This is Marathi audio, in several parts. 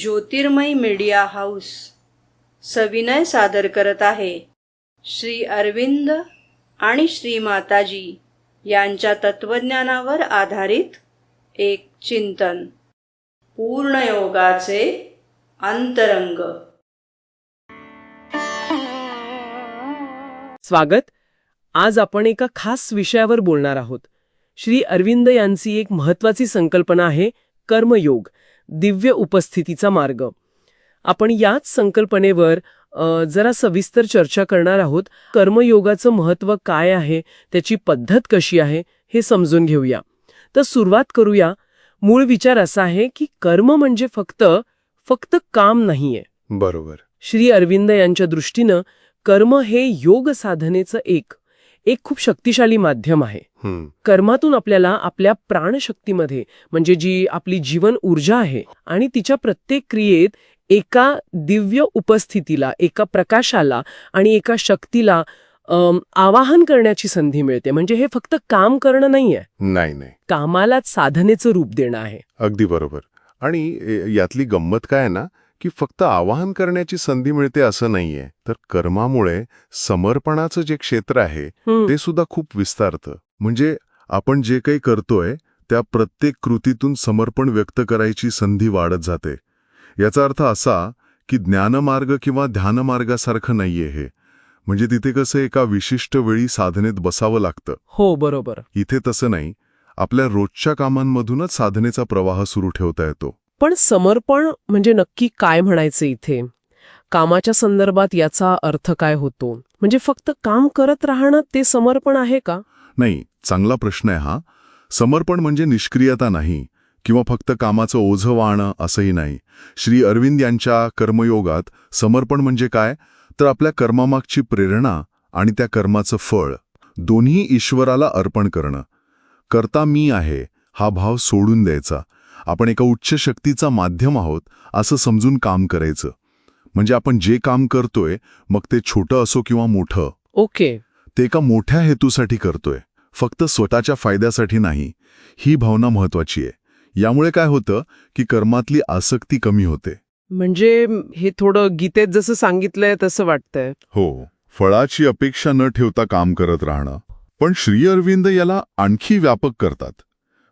ज्योतिर्मय मीडिया हाऊस सविनय सादर करत आहे. श्री अरविंद आणि श्री माताजी यांच्या तत्वज्ञानावर आधारित एक चिंतन. पूर्णयोगाचे अंतरंग. स्वागत. आज आपण एका खास विषयावर बोलणार आहोत. श्री अरविंद यांची एक महत्वाची संकल्पना आहे कर्मयोग. दिव्य उपस्थितीचा मार्ग. आपण याच संकल्पनेवर जरा सविस्तर चर्चा करणार आहोत. कर्मयोगाचं महत्त्व काय आहे? त्याची पद्धत कशी आहे? हे समजून घेऊया. तर सुरुवात करूया. मूळ विचार असा आहे की कर्म म्हणजे फक्त फक्त काम नाहीये. बरोबर. श्री अरविंद यांच्या दृष्टीनं कर्म हे योग साधनेचं एक एक खूप शक्तिशाली माध्यम आहे. हं, कर्मातून आपल्याला आपल्या प्राणशक्तीमध्ये म्हणजे जी आपली जीवन ऊर्जा आहे आणि तिच्या प्रत्येक क्रियेत एका दिव्य उपस्थितीला एका प्रकाशाला आणि एका शक्तीला आवाहन करण्याची संधी मिळते. म्हणजे हे फक्त काम करणं नाहीये. नाही नाही. कामालाच साधनेचं रूप देणं आहे. अगदी बरोबर. आणि यातली गंमत काय आहे ना की फक्त आवाहन करण्याची संधी मिळते असं नाहीये. तर कर्मामुळे समर्पणाचं जे क्षेत्र आहे ते सुद्धा खूप विस्तारतं. म्हणजे आपण जे काही करतोय त्या प्रत्येक कृतीतून समर्पण व्यक्त करायची संधी वाढत जाते. याचा अर्थ असा की ज्ञानमार्ग किंवा ध्यानमार्गासारखं नाहीये हे. म्हणजे तिथे कसं एका विशिष्ट वेळी साधनेत बसावं लागतं. हो बरोबर. इथे तसं नाही. आपल्या रोजच्या कामांमधूनच साधनेचा प्रवाह सुरू ठेवता येतो. पण समर्पण म्हणजे नक्की काय म्हणायचं इथे? कामाच्या संदर्भात याचा अर्थ काय होतो? म्हणजे फक्त काम करत राहणं ते समर्पण आहे का? नाही चांगला प्रश्न आहे हा. समर्पण म्हणजे निष्क्रियता नाही किंवा फक्त कामाचं ओझं वाहणं असंही नाही. श्री अरविंद यांच्या कर्मयोगात समर्पण म्हणजे काय? तर आपल्या कर्मामागची प्रेरणा आणि त्या कर्माचं फळ. दोन्ही ईश्वराला अर्पण करणं. करता मी आहे हा भाव सोडून द्यायचा. आपण एका उच्च शक्तीचा माध्यम आहोत असं समजून काम करायचं. म्हणजे आपण जे काम करतोय मग ते छोटं असो किंवा मोठं. ओके. ते एका मोठ्या हेतूसाठी करतोय. फक्त स्वतःच्या फायद्यासाठी नाही. ही भावना महत्वाची आहे. यामुळे काय होतं की कर्मातली आसक्ती कमी होते. म्हणजे हे थोडं गीतेत जसं सांगितलंय तसं वाटतंय. हो. फळाची अपेक्षा न ठेवता काम करत राहणं. पण श्री अरविंद याला आणखी व्यापक करतात.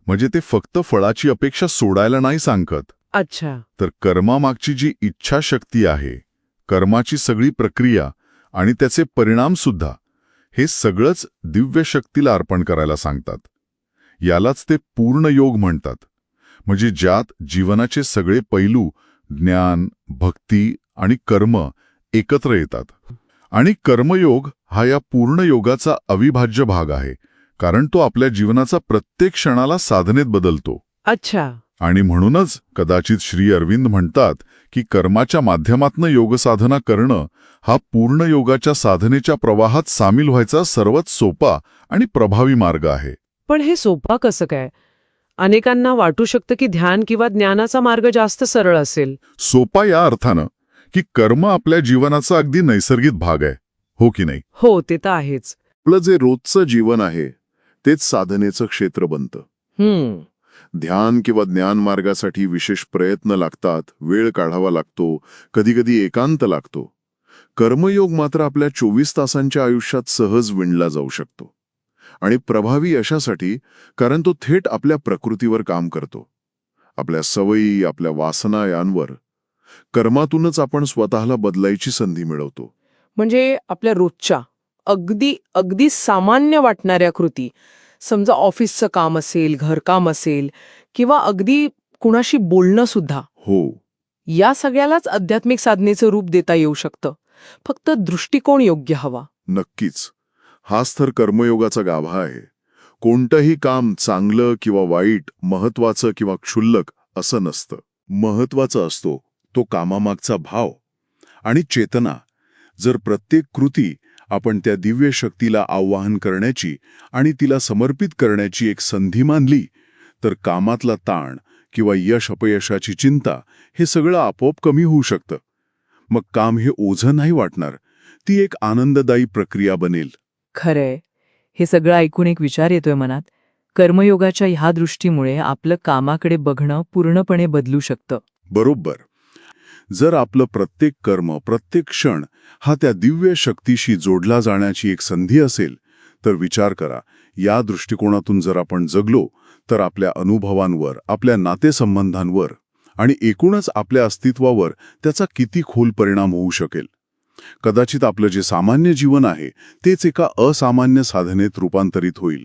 म्हणजे ते फक्त फळाची अपेक्षा सोडायला नाही सांगत. अच्छा. तर कर्मामागची जी इच्छाशक्ती आहे कर्माची सगळी प्रक्रिया आणि त्याचे परिणाम सुद्धा हे सगळंच दिव्य शक्तीला अर्पण करायला सांगतात. यालाच ते पूर्ण योग म्हणतात. म्हणजे ज्यात जीवनाचे सगळे पैलू ज्ञान भक्ती आणि कर्म एकत्र येतात. आणि कर्मयोग हा या पूर्ण योगाचा अविभाज्य भाग आहे. कारण तो आपल्या जीवनाचा प्रत्येक क्षणाला साधनेत बदलतो. अच्छा. आणि म्हणूनच कदाचित श्री अरविंद म्हणतात की कर्माच्या माध्यमातनं योगसाधना करणं हा पूर्ण योगाच्या साधनेच्या प्रवाहात सामील व्हायचा सर्वात सोपा आणि प्रभावी मार्ग आहे. पण हे सोपा कसं काय? अनेकांना वाटू शकतं की ध्यान किंवा ज्ञानाचा मार्ग जास्त सरळ असेल. सोपा या अर्थानं की कर्म आपल्या जीवनाचा अगदी नैसर्गिक भाग आहे. हो की नाही? हो ते तर आहेच. आपलं जे रोजचं जीवन आहे तेच साधनेचं क्षेत्र बनतं. ध्यान किंवा ज्ञान मार्गासाठी विशेष प्रयत्न लागतात वेळ काढावा लागतो कधीकधी एकांत लागतो. कर्मयोग मात्र आपल्या चोवीस तासांच्या आयुष्यात सहज विणला जाऊ शकतो. आणि प्रभावी अशासाठी कारण तो थेट आपल्या प्रकृतीवर काम करतो. आपल्या सवयी आपल्या वासना यांवर कर्मातूनच आपण स्वतःला बदलायची संधी मिळवतो. म्हणजे आपल्या रोजच्या अगदी अगदी सामान्य वाटणाऱ्या कृती. समजा ऑफिसचं काम असेल घरकाम असेल किंवा अगदी कुणाशी बोलणं सुद्धा. हो. या सगळ्यालाच आध्यात्मिक साधनेचं रूप देता येऊ शकतं. फक्त दृष्टिकोन योग्य हवा. नक्कीच. हाच तर कर्मयोगाचा गाभा आहे. कोणतंही काम चांगलं किंवा वाईट महत्वाचं किंवा क्षुल्लक असं नसतं. महत्वाचं असतो तो कामामागचा भाव आणि चेतना. जर प्रत्येक कृती आपण त्या दिव्य शक्तीला आवाहन करण्याची आणि तिला समर्पित करण्याची एक संधी मानली तर कामातला ताण किंवा यश अपयशाची चिंता हे सगळं आपोआप कमी होऊ शकतं. मग काम हे ओझं नाही वाटणार ती एक आनंददायी प्रक्रिया बनेल. खरंय. हे सगळं ऐकून एक विचार येतोय मनात. कर्मयोगाच्या ह्या दृष्टीमुळे आपलं कामाकडे बघणं पूर्णपणे बदलू शकतं. बरोबर. जर आपलं प्रत्येक कर्म प्रत्येक क्षण हा त्या दिव्य शक्तीशी जोडला जाण्याची एक संधी असेल तर विचार करा. या दृष्टिकोनातून जर आपण जगलो तर आपल्या अनुभवांवर आपल्या नातेसंबंधांवर आणि एकूणच आपल्या अस्तित्वावर त्याचा किती खोल परिणाम होऊ शकेल? कदाचित आपलं जे सामान्य जीवन आहे तेच एका असामान्य साधनेत रूपांतरित होईल.